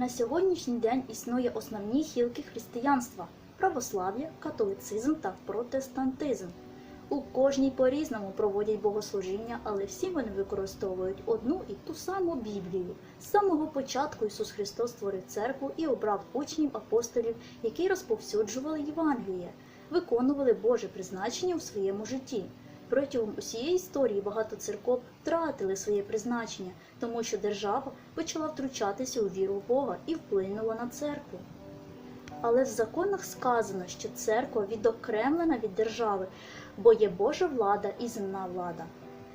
На сьогоднішній день існує основні хілки християнства православ'я, католицизм та протестантизм. У кожній по-різному проводять богослужіння, але всі вони використовують одну і ту саму Біблію. З самого початку Ісус Христос створив церкву і обрав учнів апостолів, які розповсюджували Євангеліє, виконували Боже призначення у своєму житті. Протягом усієї історії багато церков втратили своє призначення, тому що держава почала втручатися у віру Бога і вплинула на церкву. Але в законах сказано, що церква відокремлена від держави, бо є Божа влада і земна влада.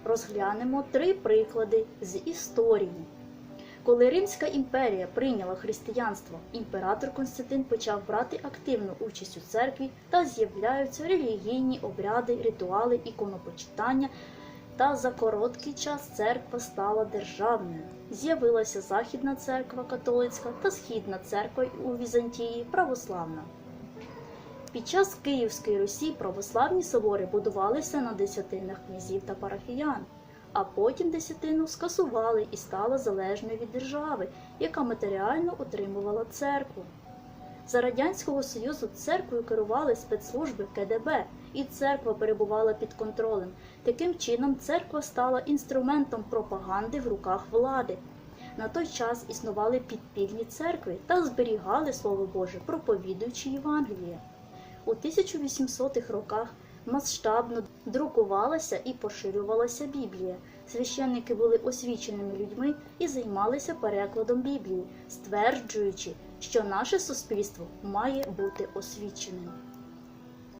Розглянемо три приклади з історії. Коли Римська імперія прийняла християнство, імператор Константин почав брати активну участь у церкві та з'являються релігійні обряди, ритуали, іконопочитання. Та за короткий час церква стала державною. З'явилася Західна церква католицька та Східна церква у Візантії православна. Під час Київської Русі православні собори будувалися на десятинах князів та парафіян, а потім десятину скасували і стала залежною від держави, яка матеріально утримувала церкву. За Радянського Союзу церквою керували спецслужби КДБ, і церква перебувала під контролем. Таким чином, церква стала інструментом пропаганди в руках влади. На той час існували підпільні церкви та зберігали Слово Боже, проповідуючи Євангеліє. У 1800-х роках масштабно друкувалася і поширювалася Біблія. Священники були освіченими людьми і займалися перекладом Біблії, стверджуючи, що наше суспільство має бути освіченим.